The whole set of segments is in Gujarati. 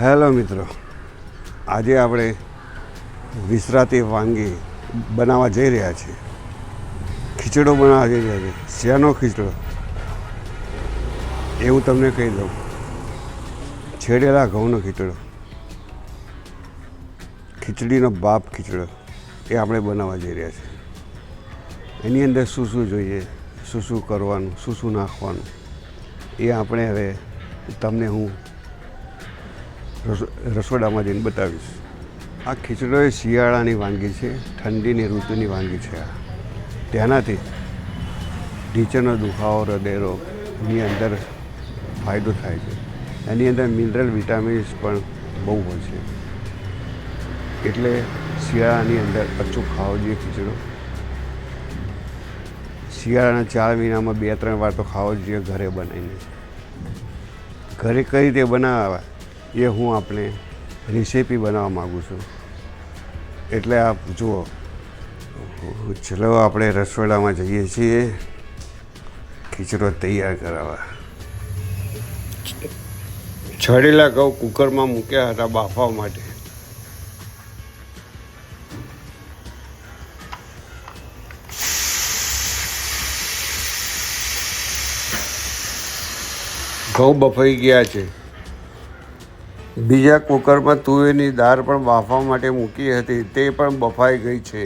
હેલો મિત્રો. આજે આપણે વિસરાતી વાનગી બનાવવા જઈ રહ્યા છીએ. ખીચડો બનાવવા જઈ રહ્યા છીએ. શેનો ખીચડો? એ હું તમને કહી દઉં. છેડેલા ઘઉંનો ખીચડો. ખીચડીનો બાપ ખીચડો એ આપણે બનાવવા જઈ રહ્યા છીએ. એની અંદર શું શું જોઈએ, શું શું કરવાનું, શું શું નાખવાનું, એ આપણે હવે તમને હું રસોડામાં જઈને બતાવીશ. આ ખીચડો એ શિયાળાની વાનગી છે, ઠંડીની ઋતુની વાનગી છે આ. તેનાથી ઢીંચણનો દુખાવો હૃદયરોગની અંદર ફાયદો થાય છે. એની અંદર મિનરલ વિટામિન્સ પણ બહુ હોય છે. એટલે શિયાળાની અંદર અચૂક ખાવો જોઈએ ખીચડો શિયાળાના ચાર મહિનામાં બે ત્રણ વાર તો ખાવો જોઈએ ઘરે બનાવીને. ઘરે કઈ રીતે બનાવવા? એ હું આપણે રેસીપી બનાવવા માગું છું. એટલે આપ જુઓ, ચલો આપણે રસોડામાં જઈએ છીએ. ખીચડો તૈયાર કરાવવા. છડેલા ઘઉં કુકરમાં મૂક્યા હતા બાફવા માટે. ઘઉં બફાઈ ગયા છે. બીજા કુકરમાં તુવેરની દાળ પણ બાફવા માટે મૂકી હતી તે પણ બફાઈ ગઈ છે.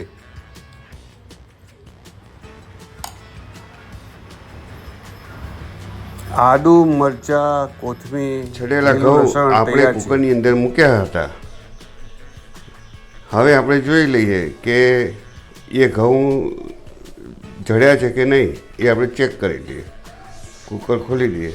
આદુ મરચા કોથમીર છડેલા ઘઉં આપણે કુકરની અંદર મૂક્યા હતા. હવે આપણે જોઈ લઈએ કે એ ઘઉં જડ્યા છે કે નહીં એ આપણે ચેક કરી લઈએ. કુકર ખોલી દઈએ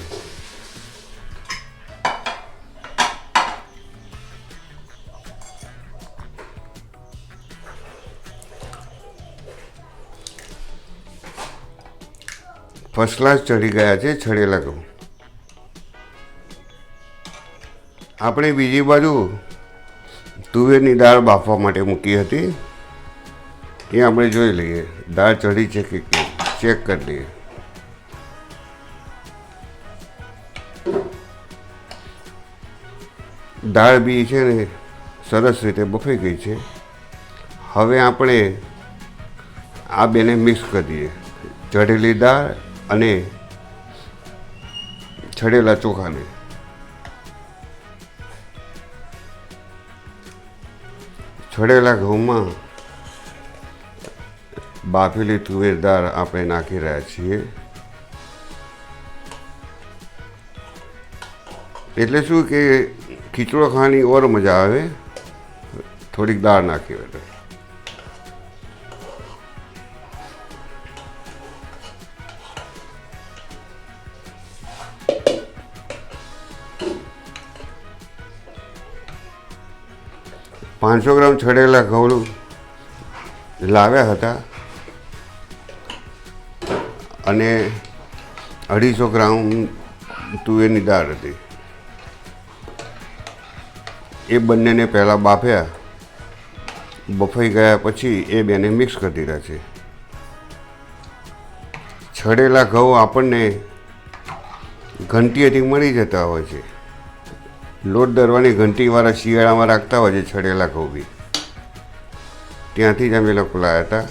ફર્સ્ટ ક્લાસ ચડી ગયા છે છડેલા ઘઉં આપણે બીજી બાજુ તુવેરની દાળ બાફવા માટે મૂકી હતી. એ આપણે જોઈ લઈએ. દાળ ચડી છે કે ચેક કરી લઈએ. દાળ બી છે ને સરસ રીતે બફાઈ ગઈ છે. હવે આપણે આ બેને મિક્સ કરી દઈએ. ચઢેલી દાળ અને છડેલા ચોખાને. છડેલા ઘઉંમાં બાફેલી તુવેર દાળ આપણે નાખી રહ્યા છીએ. એટલે શું કે ખીચડો ખાવાની ઓર મજા આવે? થોડીક દાળ નાખી હોય પાંચસો ગ્રામ છડેલા ઘઉં લાવ્યા હતા અને અઢીસો ગ્રામ તુવેરની દાળ હતી. એ બંનેને પહેલાં બાફ્યા. બફાઈ ગયા પછી એ બેને મિક્સ કરી દીધા છે. છડેલા ઘઉં આપણને ઘંટીએથી મળી જતા હોય છે. લોટ દરવાની ઘંટીવાળા શિયાળામાં રાખતા હોય છે છડેલા કોબી ત્યાંથી જ અમે લોકો લાવ્યા હતા.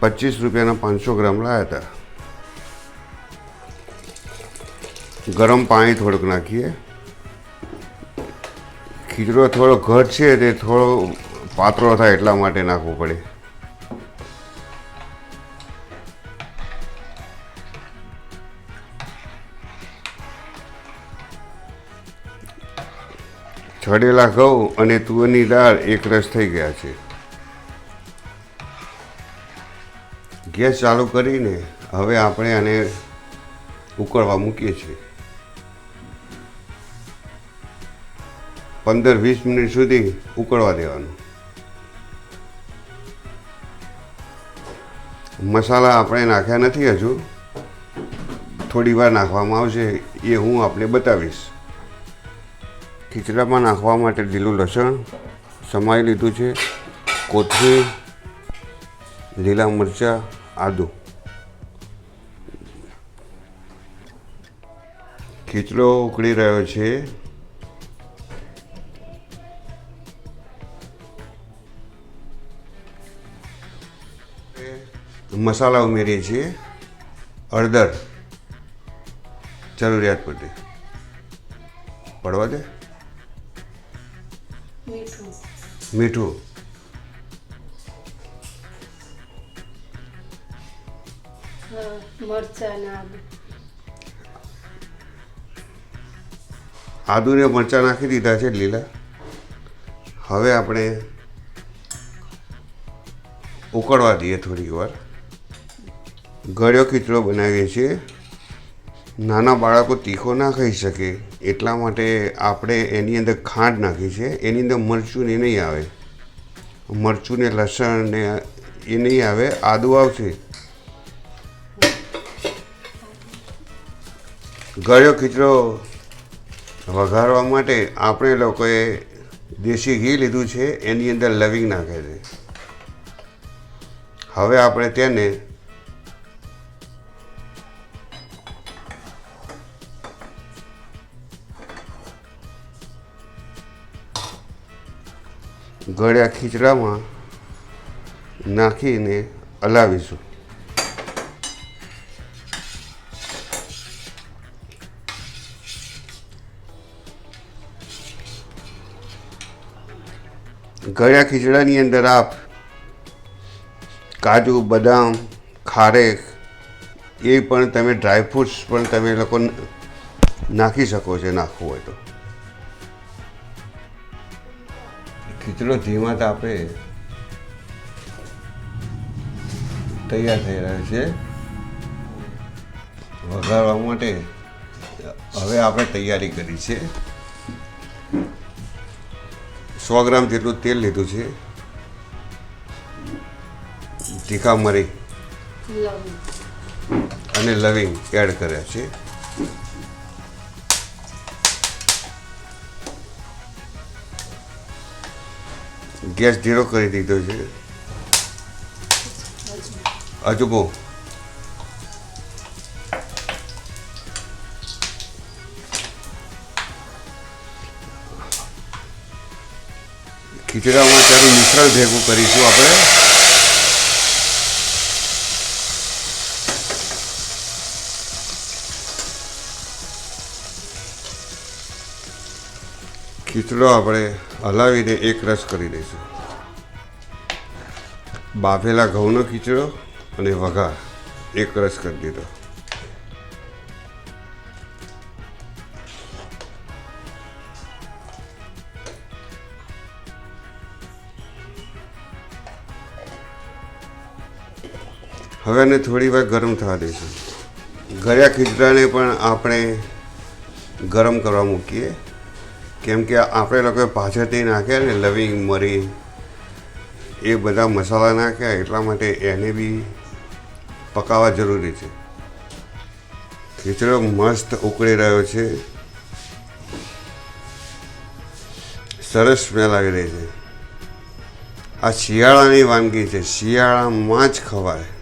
પચીસ રૂપિયાના પાંચસો ગ્રામ લાવ્યા હતા. ગરમ પાણી થોડુંક નાખીએ. ખીચડો થોડો ઘટ છે તે થોડો પાતળો થાય એટલા માટે નાખવું પડે. છડેલા ઘઉં અને તુવરની દાળ એકરસ થઈ ગયા છે. ગેસ ચાલુ કરીને હવે આપણે આને ઉકળવા મૂકીએ છીએ. પંદર વીસ મિનિટ સુધી ઉકળવા દેવાનું. મસાલા આપણે નાખ્યા નથી હજુ. થોડી વાર નાખવામાં આવશે એ હું આપણે બતાવીશ. ખીચડામાં નાખવા માટે લીલું લસણ સમાઈ લીધું છે, કોથમીર, લીલા મરચાં, આદું. ખીચડો ઉકળી રહ્યો છે. મસાલા ઉમેરીએ છીએ. હળદર જરૂરિયાત પડતી પડવા દે. મીઠું. આદુને મરચાં નાખી દીધા છે લીલા. હવે આપણે ઉકળવા દઈએ થોડીક વાર. ગળ્યો ખીચડો બનાવીએ છીએ. નાના બાળકો તીખો ના ખાઈ શકે. એટલા માટે આપણે એની અંદર ખાંડ નાખી છે. એની અંદર મરચું ને નહીં આવે. મરચું ને લસણ ને એ નહીં આવે, આદુ આવશે. ગળ્યો ખીચડો વઘારવા માટે આપણે લોકોએ દેશી ઘી લીધું છે, એની અંદર લવિંગ નાખે છે. હવે આપણે તેને ગળ્યા ખીચડામાં નાખીને હલાવીશું. ગળ્યા ખીચડાની અંદર આપ કાજુ, બદામ, ખારેક એ પણ તમે ડ્રાયફ્રૂટ્સ પણ તમે લોકો નાખી શકો છો, નાખવું હોય તો. ખીચડો ધીમા તાપે તૈયાર થઈ રહ્યો છે. વઘારવા માટે હવે આપણે તૈયારી કરી છે. સો ગ્રામ જેટલું તેલ લીધું છે. તીખા મરી અને લવિંગ એડ કર્યા છે. ગેસ ધીરો કરી દીધો છે. અજબો ખીચડામાં ત્યારે મિશ્રણ ભેગું કરીશું આપણે. ખીચડો આપણે હલાવીને એક રસ કરી દઈશું બાફેલા ઘઉંનો ખીચડો અને વઘાર. એક રસ કરી દીધો. હવે આને થોડી વાર ગરમ થવા દઈશું. ગળ્યા ખીચડાને પણ આપણે ગરમ કરવા મૂકીએ. કેમ કે આપણે લોકોએ પાછળથી નાખ્યા ને લવિંગ મરી એ બધા મસાલા નાખ્યા, એટલા માટે એને બી પકાવવા જરૂરી છે. ખીચડો મસ્ત ઉકળી રહ્યો છે. સરસ સ્મેલ આવી રહી છે. આ શિયાળાની વાનગી છે. શિયાળામાં જ ખવાય.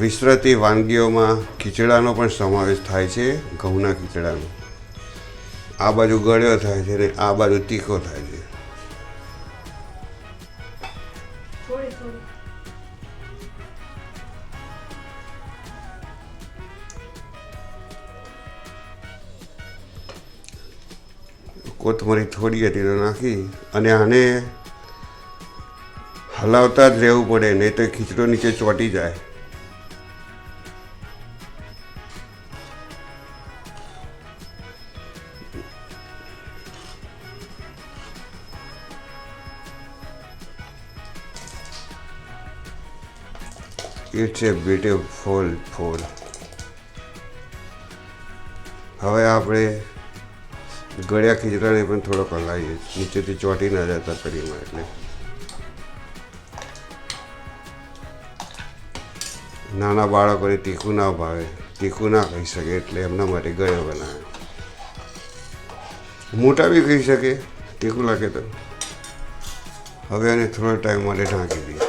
વિસરતી વાનગીઓમાં ખીચડાનો પણ સમાવેશ થાય છે, ઘઉંના ખીચડાનો. આ બાજુ ગળ્યો થાય છે ને આ બાજુ તીખો થાય છે. કોથમરી થોડી હતી તો નાખી અને આને હલાવતા જ રહેવું પડે, નહીં તો ખીચડો નીચે ચોંટી જાય. ઇટ્સ એ બ્યુટીફુલ ફૂલ હવે આપણે ગળ્યા ખીચડાને પણ થોડોક હલાવીએ નીચેથી ચોંટી ના જતા કરીમાં એટલે. નાના બાળકોને તીખું ના ભાવે, તીખું ના ખાઈ શકે એટલે એમના માટે ગળ્યો બનાવે. મોટા બી ખાઈ શકે, તીખું લાગે તો. હવે એને થોડો ટાઈમ માટે ઢાંકી દઈએ.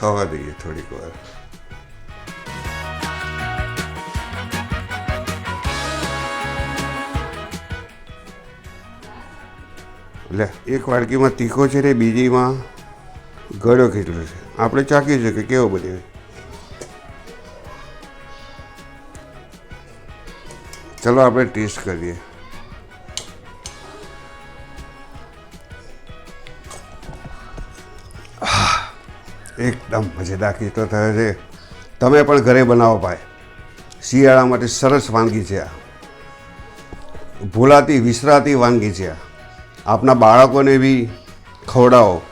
થવા દઈએ થોડીક વાર લે, એક વાડકીમાં તીખો છે ને બીજીમાં ગળ્યો કેટલો છે. આપણે ચાખ્યું છે કે કેવો બને? ચલો, આપણે ટેસ્ટ કરીએ. એકદમ મજેદાર ખીચડો થયો છે. તમે પણ ઘરે બનાવો ભાઈ. શિયાળા માટે સરસ વાનગી છે આ. ભૂલાતી, વિસરાતી વાનગી છે આ. આપના બાળકોને બી ખવડાવો.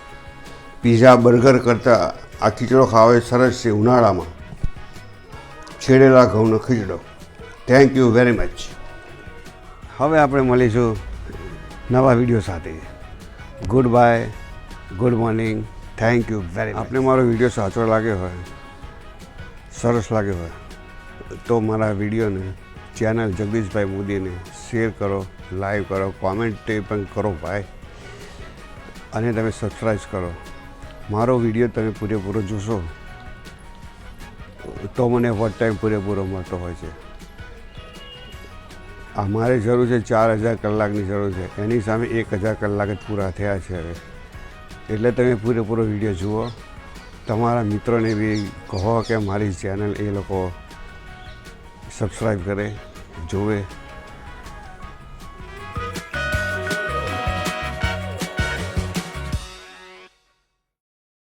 પીઝા, બર્ગર કરતાં આ ખીચડો ખાવો સરસ છે ઉનાળામાં. છેડેલા ઘઉંનો ખીચડો. થેન્ક યુ વેરી મચ હવે આપણે મળીશું નવા વીડિયો સાથે. Good bye good morning thank you very આપને મારો વીડિયો સાચો લાગ્યો હોય, સરસ લાગ્યો હોય, તો મારા વિડીયોને ચેનલ જગદીશભાઈ મોદીને શેર કરો, લાઈવ કરો, કોમેન્ટ પણ કરો ભાઈ. અને તમે સબસ્ક્રાઈબ કરો. મારો વીડિયો તમે પૂરેપૂરો જોશો, તો મને વોટ ટાઈમ પૂરેપૂરો મળતો હોય છે. આ મારે જરૂર છે ચાર હજાર કલાકની જરૂર છે. એની સામે એક હજાર કલાક જ પૂરા થયા છે હવે. એટલે તમે પૂરેપૂરો વીડિયો જુઓ. તમારા મિત્રોને બી કહો કે મારી ચેનલ એ લોકો સબસ્ક્રાઈબ કરે, જોવે.